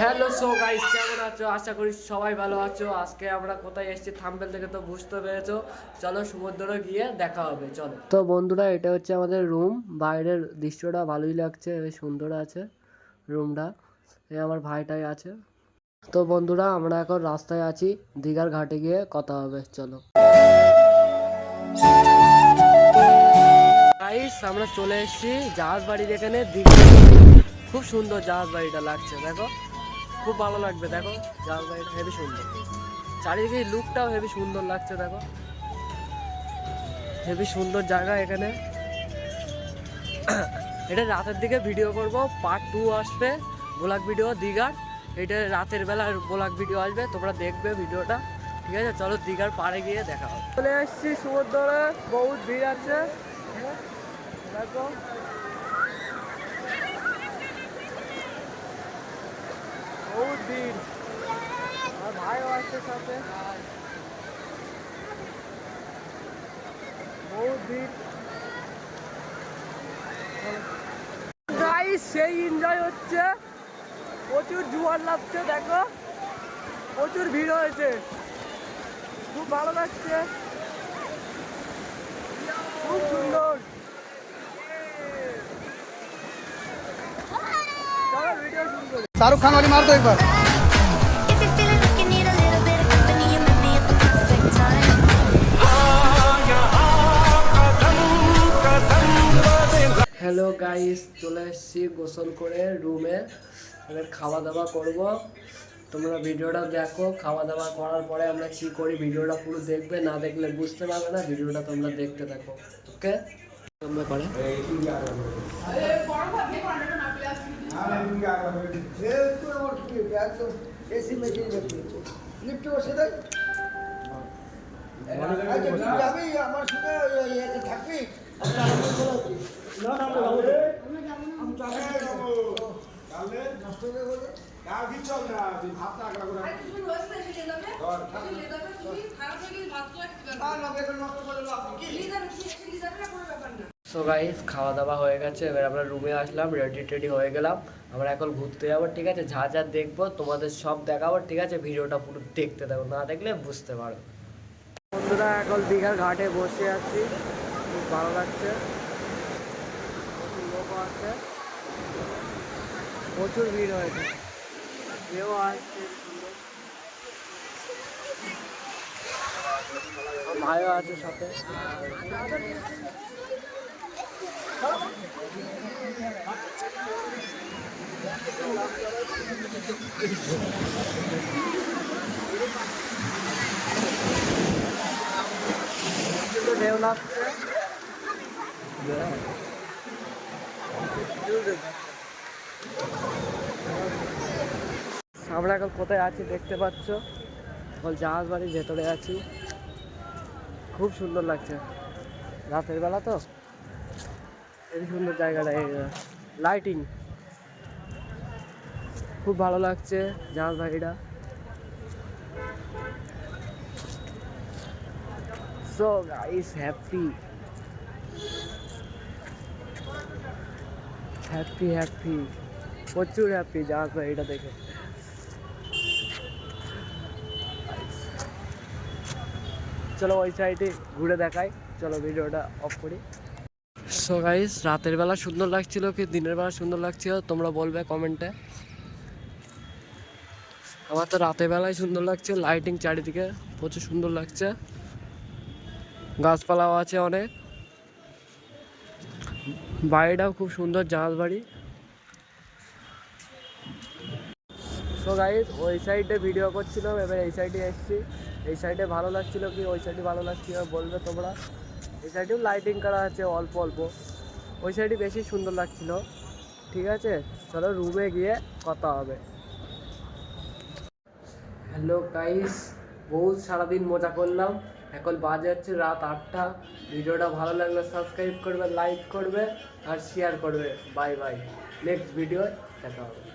Hello so guys কেমন আছো? আশা করি সবাই ভালো আছো। আজকে আমরা কোথায় এসেছি থাম্বেল থেকে তো বুঝতে পেরেছ। চলো সমুদ্রে গিয়ে দেখা হবে চলো। তো বন্ধুরা এটা হচ্ছে আমাদের রুম বাইরের দৃশ্যটা ভালোই লাগছে সুন্দর আছে রুমটা এই আমার ভাইটাই আছে। তো বন্ধুরা আমরা এখন রাস্তায় আছি। দীঘার ঘাটে গিয়ে কথা হবে চলো। গাইস আমরা চলে এসেছি জাহাজ বাড়ির এখানে। দীঘা। খুব সুন্দর জাহাজ বাড়িটা লাগছে দেখো। খুব ভালো লাগবে, দেখো। জাহাজ বাড়িটা হেবি সুন্দর। চারিদিকে লুকটাও হেবি সুন্দর লাগছে, দেখো। হেবি সুন্দর জায়গা এখানে। এটা রাতের দিকে ভিডিও করব পার্ট টু আসবে ব্লগ ভিডিও দীঘার। এটা রাতের বেলা ব্লগ ভিডিও আসবে, তোমরা দেখবে ভিডিওটা ঠিক আছে, চলো দীঘার পাড়ে গিয়ে দেখা হবে। চলে এসেছি সমুদ্রে বহুত ভিড় আছে। দেখো। বহুত ভিড়। আর ভাইও আসছে সাথে। বহুত ভিড়। গাইস সেই এনজয় হচ্ছে। প্রচুর জোয়ার লাগছে, দেখো। প্রচুর ভিড় হয়েছে। খুব ভালো লাগছে। খুব সুন্দর চলো ভিডিও শুরু করি शाहरुख खान वाली मार दो एक बार If you're feeling like you need a little bit of company, you met me at the perfect time. Hello guys চলে এসেছি গোসল করে রুমে এবার খাওয়া দাওয়া করব তোমরা ভিডিওটা দেখো খাওয়া দাওয়া করার পরে আমরা কি করি ভিডিওটা পুরো দেখবে না দেখলে বুঝতে পারবে না ভিডিওটা তোমরা দেখতে থাকো ওকে তোমরা করে এসি মেশিন লিফটে বসে দেয় যাবি আমার সঙ্গে ইয়েতে থাকবি। নষ্ট করে লাভ কি? সো গাইস খাওয়া দাওয়া হয়ে গেছে। এবার আমরা রুমে আসলাম রেডি টেডি হয়ে গেলাম। আমরা এখন ঘুরতে যাব, ঠিক আছে? যা যা দেখব, তোমাদের সব দেখাবো, ঠিক আছে? ভিডিওটা পুরো দেখতে থাকো, না দেখলে বুঝতে পারো। বন্ধুরা, এখন দীঘার ঘাটে বসে আছি। খুব ভালো লাগছে। আছে। প্রচুর ভিড় হয়েছে। কেউ আসছে। ভাইও আছে সাথে। আমরা এখন কোথায় আছি দেখতে পাচ্ছ? এখন জাহাজ বাড়ির ভেতরে আছি। খুব সুন্দর লাগছে। রাতের বেলা তো? এই সুন্দর জায়গাটা লাইটিং খুব ভালো লাগছে জাহাজ বাড়িটা so guys happy happy happy প্রচুর হ্যাপি জাহাজ বাড়িটা দেখে। চলো ওই সাইডে ঘুরে দেখাই। চলো ভিডিওটা অফ করি। সো গাইস, রাতের বেলা সুন্দর লাগছিল কি দিনের বেলা সুন্দর লাগছিল? তোমরা বলবে কমেন্টে। আমার তো রাতের বেলায় সুন্দর লাগছে লাইটিং চারিদিকে প্রচুর সুন্দর লাগছে। গাছপালাও আছে অনেক। বাড়িটাও খুব সুন্দর, জাহাজ বাড়ি। সো গাইজ ওই সাইডে ভিডিও করছিলাম, এবার এই সাইডে এসেছি। এই সাইডে ভালো লাগছিল কি, ওই সাইডে ভালো লাগছিল বলবে তোমরা। এই সাইডেও লাইটিং করা আছে, অল্প অল্প। ওই সাইডে বেশি সুন্দর লাগছিল। ঠিক আছে? চলো রুমে গিয়ে কথা হবে। হ্যালো গাইস বহুত সারাদিন মজা করলাম। এখন বাজে হচ্ছে রাত আটটা। ভিডিওটা ভালো লাগলে সাবস্ক্রাইব করবে লাইক করবে আর শেয়ার করবে। বাই বাই নেক্সট ভিডিও দেখা হবে।